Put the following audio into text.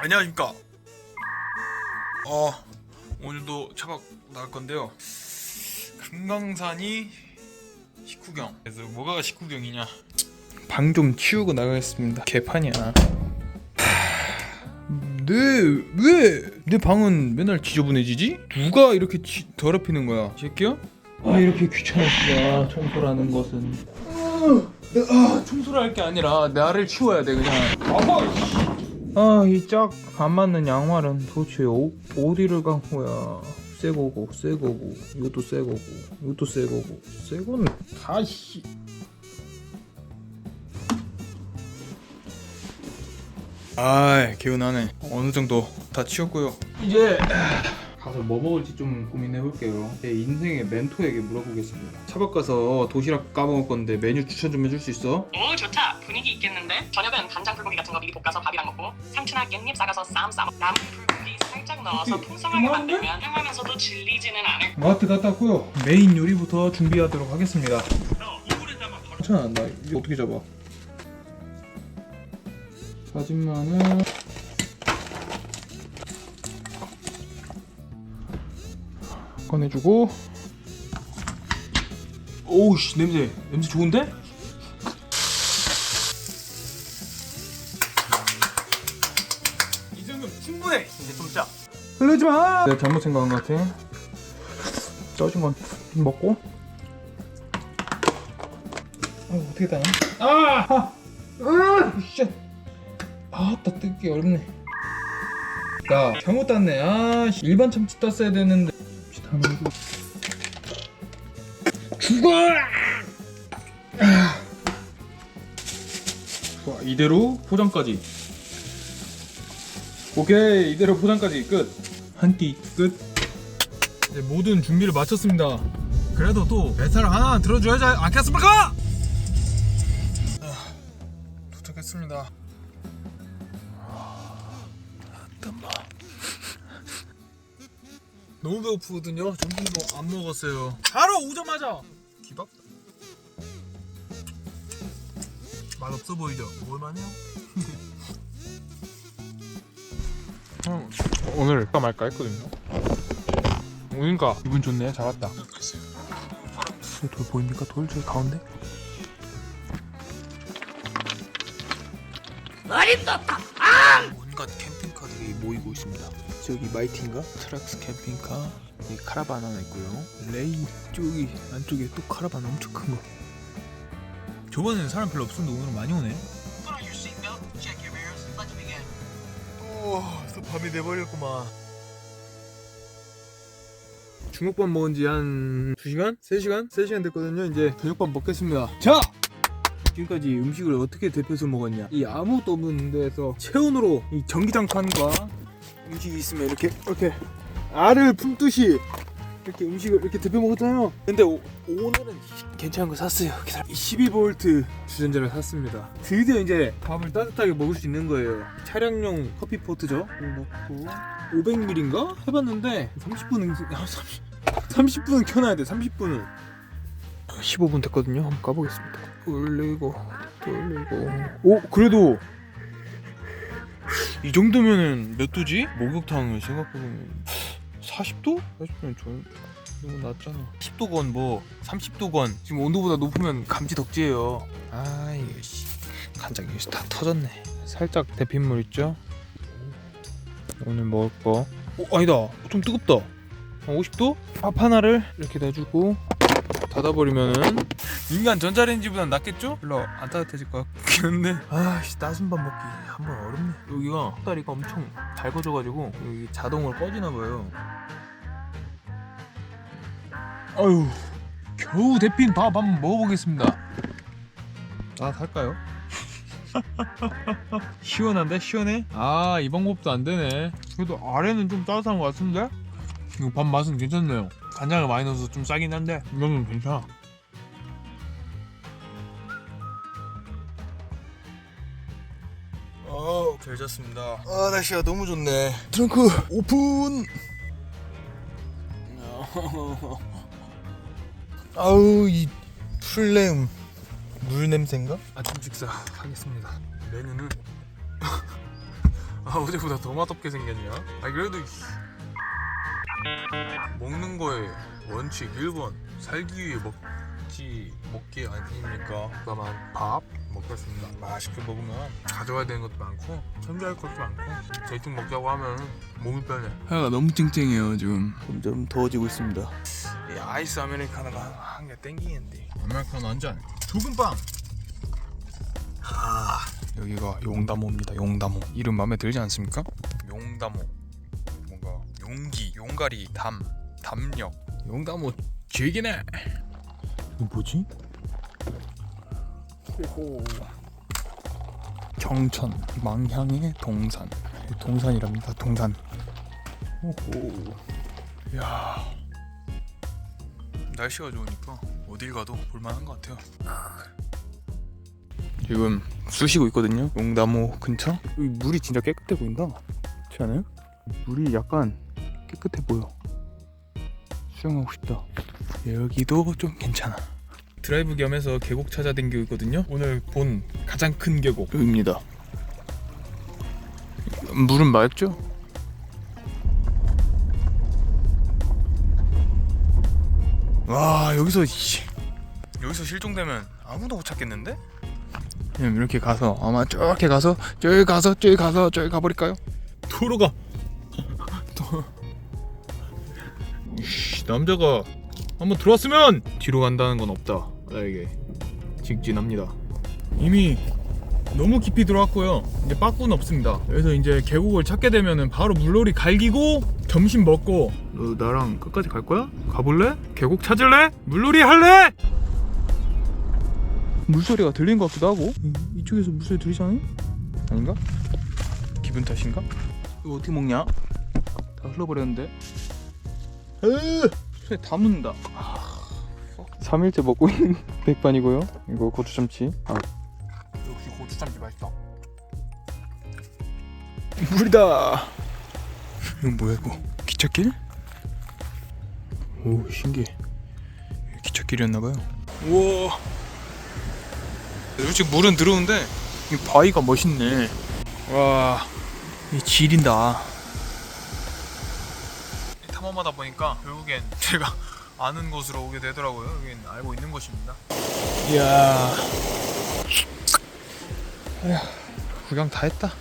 안녕하십니까. 어 오늘도 차박 나갈 건데요. 금강산이 식후경. 그래서 뭐가 식후경이냐? 방 좀 치우고 나가겠습니다. 개판이야. 내 왜 내 방은 맨날 지저분해지지? 누가 이렇게 지, 더럽히는 거야? 이 새끼야? 아 이렇게 귀찮으시다 청소라는 것은. 아 청소를 할 게 아니라 나를 치워야 돼 그냥. 아 이 짝 안 맞는 양말은 도대체 어, 어디를 간 거야? 새 거고 새 거고 이것도 새 거고 이것도 새 거고. 새 거는 다씨. 아 개운하네. 어느 정도 다 치웠고요. 이제 가서 뭐 먹을지 좀 고민해 볼게요. 제 인생의 멘토에게 물어보겠습니다. 차박 가서 도시락 까먹을 건데 메뉴 추천 좀 해줄 수 있어? 오 좋다 분위기 있겠는데? 저녁은 간장 불고기 같은 거 미리 볶아서 밥이랑 먹고 상추나 깻잎 싸가서 쌈 싸 먹고 남은 불고기 살짝 넣어서 풍성하게? 만들면 향하면서도 질리지는 않을 마트 갔다 왔고요. 메인 요리부터 준비하도록 하겠습니다. 괜찮아 나 이거 어떻게 잡아? 다진 마늘. 꺼내주고. 오우씨 냄새. 냄새 좋은데? 충분해 이제 좀짜 흘리지 마 내가 잘못 생각한 것 같아 쪄진 건 먹고 어, 어떻게 따냐? 아! 아! 으! 씨! 아따 뜯기 어렵네 야 잘못 땄네 아 씨, 일반 참치 땄어야 되는데 씨, 다 먹고. 죽어! 아. 좋아 이대로 포장까지 오케이 이대로 포장까지 끝 한 끼 끝. 이제 모든 준비를 마쳤습니다. 그래도 또 배탈 하나 들어줘야지 않겠습니까? 아, 도착했습니다. 잠깐만. 너무 배고프거든요. 점심도 안 먹었어요. 바로 오자마자 기밥. 맛 없어 보이죠? 뭘만해요? 형, 오늘 할까 말까 했거든요. 오니까 기분 좋네. 잘 왔다. 돌 보입니까? 돌 저기 가운데? 온갖 캠핑카들이 모이고 있습니다. 저기 마이틴가? 트랙스 캠핑카. 여기 카라반 하나 있고요. 레이 저기 안쪽에 또 카라반 엄청 큰 거. 저번에는 사람 별로 없었는데 오늘은 많이 오네. 오, 또 밤이 돼버렸구만. 중국밥 먹은 지 한 2시간? 3시간? 3시간 됐거든요. 이제 저녁밥 먹겠습니다. 자! 지금까지 음식을 어떻게 대표해서 먹었냐? 이 아무것도 없는 데에서 체온으로 이 전기장판과 음식이 있으면 이렇게 이렇게 알을 품듯이 이렇게 음식을 이렇게 대표 먹었잖아요. 근데 오, 오늘은 괜찮은 거 샀어요. 기다려. 12V 주전자를 샀습니다. 드디어 이제 밥을 따뜻하게 먹을 수 있는 거예요. 차량용 커피 포트죠. 넣고 500ml인가 해봤는데 30분은 30, 30분은 켜놔야 돼. 30분은. 15분 됐거든요. 한번 까보겠습니다. 올리고 돌리고. 오 그래도 이 정도면은 몇 도지? 목욕탕을 생각해보면 40도? 40도면 좀 너무 낮잖아. 10도건 뭐 30도건. 지금 온도보다 높으면 감지 덕지예요. 아 이거 씨. 간장 여기서 다 터졌네. 살짝 데핀물 있죠? 오늘 먹을 거. 어, 아니다. 좀 뜨겁다. 한 50도? 밥 하나를 이렇게 놔주고 닫아버리면은 인간 전자레인지보단 낫겠죠? 별로 안 따뜻해질 것 같긴 한데 아씨 따순 밥 먹기 한 번 어렵네 여기가 다리가 엄청 달궈져가지고 여기 자동으로 꺼지나 봐요 아유 겨우 데핀 밥 한번 먹어보겠습니다 아 살까요? 시원한데? 시원해? 아 이 방법도 안 되네 그래도 아래는 좀 따뜻한 것 같은데? 이거 밥 맛은 괜찮네요 간장을 많이 넣어서 좀 싸긴 한데 이거는 괜찮아 어, 잘 잤습니다. 아, 날씨가 너무 좋네. 트렁크 오픈. 아우 이 풀냄 물 냄새인가? 아침 식사 하겠습니다. 메뉴는 아 어제보다 더 맛없게 생겼냐? 아 그래도 먹는 거에 원칙 1번 살기 위해 먹지 먹기 아닙니까? 그다만 밥 먹겠습니다. 맛있게 먹으면 가져와야 되는 것도 많고 챙겨야 할 것도 많고 대충 먹자고 하면 몸이 편해. 해가 너무 쨍쨍해요 지금. 점점 더워지고 있습니다. 이 아이스 아메리카노가 한 개 땡기는데. 아메리카노 한 잔. 조금빵. 아 여기가 용다모입니다. 용다모 이름 마음에 들지 않습니까? 뭔가 용기, 용가리, 담, 담력. 용다모 길기네. 이거 뭐지? 그리고 경천 망향의 동산. 동산이랍니다. 동산. 오호. 야. 날씨가 좋으니까 어딜 가도 볼만한 것 같아요. 지금 쑤시고 있거든요. 용나무 근처. 여기 물이 진짜 깨끗해 보인다. 그렇지 않아요? 물이 약간 깨끗해 보여. 수영하고 싶다. 여기도 좀 괜찮아. 드라이브 겸해서 계곡 찾아댕기고 있거든요. 오늘 본 가장 큰 계곡 여기입니다. 물은 맑죠? 와 여기서 씨, 여기서 실종되면 아무도 못 찾겠는데? 그냥 이렇게 가서 아마 저렇게 가서 저기 가서 저기 가서 저기 가버릴까요? 도로가 씨, 남자가 한번 들어왔으면 뒤로 간다는 건 없다 나에게 직진합니다 이미 너무 깊이 들어왔고요 이제 빠꾸는 없습니다 그래서 이제 계곡을 찾게 되면은 바로 물놀이 갈기고 점심 먹고 너 나랑 끝까지 갈 거야? 가볼래? 계곡 찾을래? 물놀이 할래? 물소리가 들린 것 같기도 하고 이, 이쪽에서 물소리 들리지 않아요? 아닌가? 기분 탓인가? 이거 어떻게 먹냐? 다 흘러버렸는데 으 손에 다 묻는다. 3일째 먹고 있는 백반이고요. 이거 고추참치. 아. 역시 고추참치 맛있다. 물이다! 이건 뭐야 이거? 기찻길? 오 신기해. 기찻길이었나봐요. 우와! 솔직히 물은 들어오는데 이 바위가 멋있네. 와, 이 지린다. 탐험하다 보니까 결국엔 제가 아는 곳으로 오게 되더라고요. 여긴 알고 있는 곳입니다. 이야, 구경 다 했다.